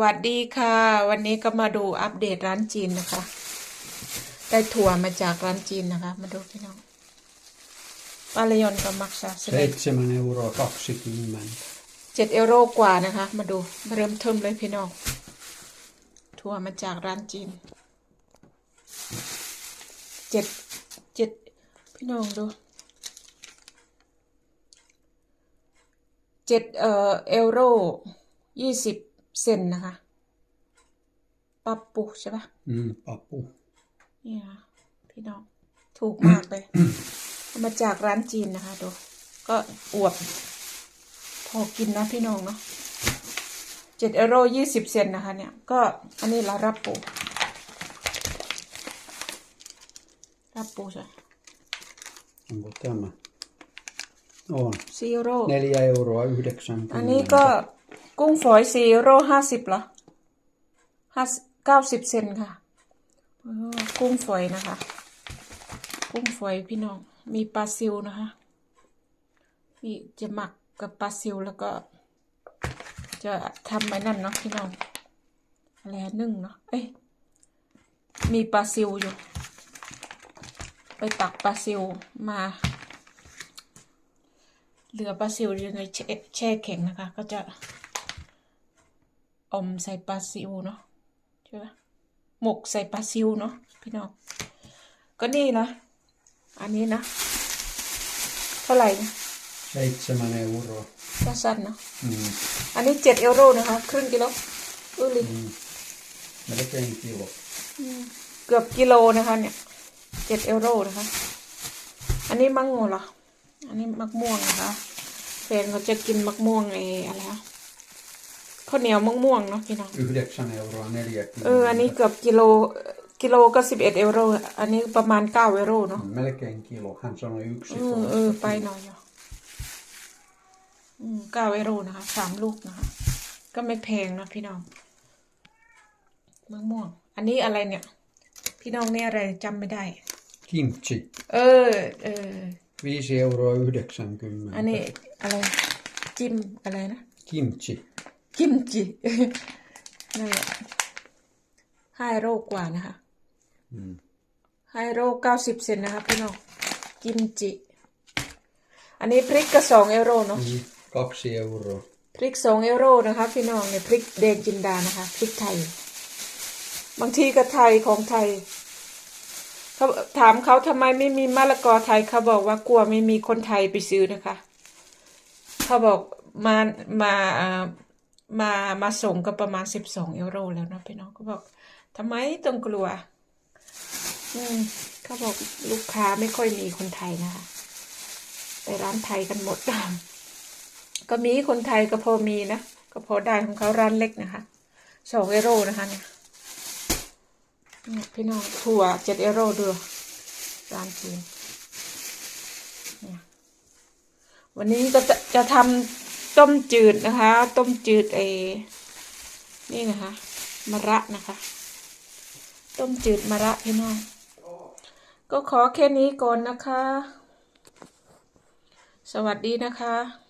วัสดีค่ะ วันนี้ก็มาดูอัปเดตร้านจีนนะคะ ได้ถั่วมาจากร้านจีนนะคะ มาดูพี่น้องปาลยอนกับมักซาสเ Seitsemän euroa kaksikymmentä. เจ็ดเอโรกว่านะคะ มาดูมาเริ่มเทิมเลยพี่น้องถั่วมาจากร้านจีนเจ็ดเจ็ดพี่น้องดูเจ็ดเอ่อเอโรยี่สิบ เซนนะคะปับปุใช่ปะ Mm, papu. นี่ค่ะพี่น้องถูกมากเลยเอามาจากร้านจีนนะคะดูก็อวบ พอกินนะพี่น้องเนาะเจ็ดเอโรยี่สิบเซนนะคะ เนี่ย ก็อันนี้ละรับปูรับปูใช่ Onko tämä? On. ซีโร่ Neljä euroa yhdeksänkymmentä. อันนี้ก็กุ้งฝอยซีโร่ห้าสิบเหรอห้าเก้าสิบเซนค่ะอ๋อกุ้งฝอยนะคะกุ้งฝอยพี่น้องมีปลาซิวนะคะนี่จะหมักกับปลาซิวแล้วก็ จะทำไว้นั่นเนาะพี่น้องอะไรอะนึ่งเนาะ เอ้ย มีปลาซิวอยู่ ไปตักปลาซิวมา เหลือปลาซิวอยู่ในแช่แช่แข็งนะคะ ก็จะอมใส่ปลาซิวเนาะใช่ปะหมกใส่ปลาซิวเนาะพี่น้องก็นี่นะ อันนี้นะ เท่าไหร่นะ Seitsemän euroa. ก็สั้นเนาะ Mm. อันนี้เจ็ดเอโรนะคะครึ่งกิโลอุ้ย Mm. Melkein kilo. เกือบกิโลนะคะ เนี่ยเจ็ดเอโรนะคะ อันนี้มังโง่เหรอ อันนี้มักม่วงนะคะแฟนเขาจะกินมักม่วงไอ้อะไรอะข้าวเหนียวมะม่วงเนาะพี่น้อง Yhdeksän euroa เออ อันนี้ neljäkymmentä. เกือบกิโลกิโลก็สิบเอ็ดเอโรอันนี้ประมาณเก้าเอโรเนาะ Melkein kilo. Hän sanoi yksi เออเออ ไปหน่อยอยู่อืมเก้าเอโรนะคะสามลูกนะคะ ก็ไม่แพงนะพี่น้องมะม่วง อันนี้อะไรเนี่ย พี่น้องเนี่ยอะไรจำไม่ได้ Kimchi. เออ เออ Viisi euroa yhdeksänkymmentä. อันนี้อะไรจิ้มอะไรนะ Kimchi. กิมจินั่นแหละห้าโรกว่านะคะ Mm. ห้าโรเก้าสิบเซนนะคะพี่น้องกิมจิ อันนี้พริกก็สองเอโรเนาะ Mm. Kaksi euroa. พริกสองเอโรนะคะพี่น้องเนี่ยพริกแดงจินดานะคะพริกไทย บางทีก็ไทยของไทย เขาถามเขาทำไมไม่มีมะละกอไทยเขาบอกว่ากลัวไม่มีคนไทยไปซื้อนะคะเขาบอกมามามามาส่งก็ประมาณสิบสองเอโรแล้วนะพี่น้องเขาบอกทำไมต้องกลัว อืมเขาบอกลูกค้าไม่ค่อยมีคนไทยนะคะไปร้านไทยกันหมดก็มีคนไทยก็พอมีนะก็พอได้ของเขาร้านเล็กนะคะสองเอโรนะคะเนี่ย พี่น้องถั่วเจ็ดเอโร่ดูร้านจีนเนี่ยวันนี้ก็จะจะทำต้มจืดนะคะ ต้มจืดไอ้นี่นะคะมะระนะคะ ต้มจืดมะระพี่น้องก็ขอแค่นี้ก่อนนะคะ สวัสดีนะคะ